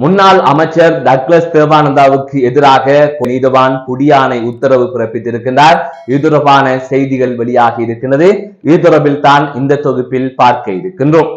முன்னாள் அமைச்சர் டக்ளஸ் தேவானந்தாவுக்கு எதிராக நீதவான் குடியானை உத்தரவு பிறப்பித்திருக்கின்றார். இது தொடர்பான செய்திகள் வெளியாகி இருக்கின்றது. இது தொடர்பில் தான் இந்த தொகுப்பில் பார்க்க இருக்கின்றோம்.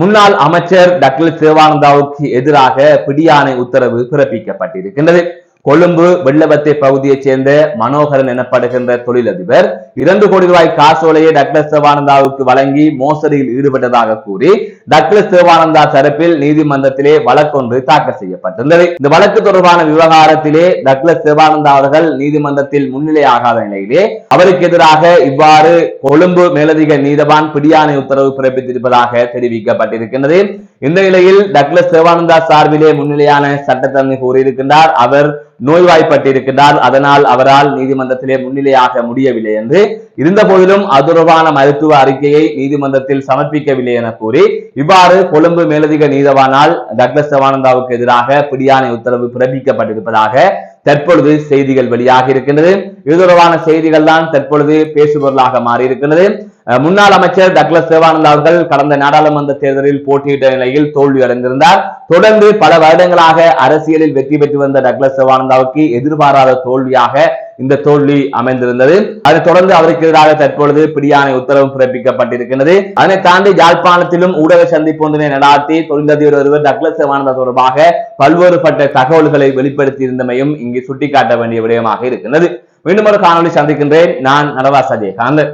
முன்னாள் அமைச்சர் டக்ளஸ் தேவானந்தாவுக்கு எதிராக பிடியானை உத்தரவு பிறப்பிக்கப்பட்டிருக்கின்றது. கொழும்பு வெள்ளவத்தை பகுதியைச் சேர்ந்த மனோகரன் எனப்படுகின்ற தொழிலதிபர் இரண்டு கோடி ரூபாய் காசோலையை டக்ளஸ் தேவானந்தாவுக்கு வழங்கி மோசடியில் ஈடுபட்டதாக கூறி டக்ளஸ் தேவானந்தா தரப்பில் நீதிமன்றத்திலே வழக்கொன்று தாக்கல் செய்யப்பட்டிருந்தது. இந்த வழக்கு தொடர்பான விவகாரத்திலே டக்ளஸ் தேவானந்தா அவர்கள் நீதிமன்றத்தில் முன்னிலையாகாத நிலையிலே அவருக்கு எதிராக இவ்வாறு கொழும்பு மேலதிக நீதவான் பிடியாணை உத்தரவு பிறப்பித்திருப்பதாக தெரிவிக்கப்பட்டிருக்கின்றது. இந்த நிலையில் டக்ளஸ் சிவானந்தா சார்பிலே முன்னிலையான சட்டத்தரணி கூறியிருக்கின்றார். அவர் நோய்வாய்ப்பட்டிருக்கின்றார். அதனால் அவரால் நீதிமன்றத்திலே முன்னிலையாக முடியவில்லை என்று. இருந்த போதிலும் அதுரவான மருத்துவ அறிக்கையை நீதிமன்றத்தில் சமர்ப்பிக்கவில்லை என கூறி இவ்வாறு கொழும்பு மேலதிக நீதவானால் டக்ளஸ் சிவானந்தாவுக்கு எதிராக பிடியாணை உத்தரவு பிறப்பிக்கப்பட்டிருப்பதாக தற்பொழுது செய்திகள் வெளியாக இருக்கின்றது. இது தொடர்பான செய்திகள் தான் தற்பொழுது பேசுபொருளாக மாறியிருக்கின்றது. முன்னாள் அமைச்சர் டக்ளஸ் சிவானந்த் அவர்கள் கடந்த நாடாளுமன்ற தேர்தலில் போட்டியிட்ட நிலையில் தோல்வி அடைந்திருந்தார். தொடர்ந்து பல வருடங்களாக அரசியலில் வெற்றி பெற்று வந்த டக்ளஸ் சிவானந்தாவுக்கு எதிர்பாராத தோல்வியாக இந்த தோல்வி அமைந்திருந்தது. அதை தொடர்ந்து அவருக்கு எதிராக தற்பொழுது பிடியாணை உத்தரவு பிறப்பிக்கப்பட்டிருக்கிறது அதனை தாண்டி யாழ்ப்பாணத்திலும் ஊடக சந்திப்பு ஒன்றினை நடாத்தி தொழிலதிபர் ஒருவர் டக்ளஸ் தேவானந்தா தொடர்பாக பல்வேறுபட்ட தகவல்களை வெளிப்படுத்தி இருந்தமையும் இங்கு சுட்டிக்காட்ட வேண்டிய விடயமாக இருக்கின்றது. மீண்டும் ஒரு காணொலி சந்திக்கின்றேன். நான் நடவா சஜயகாந்த்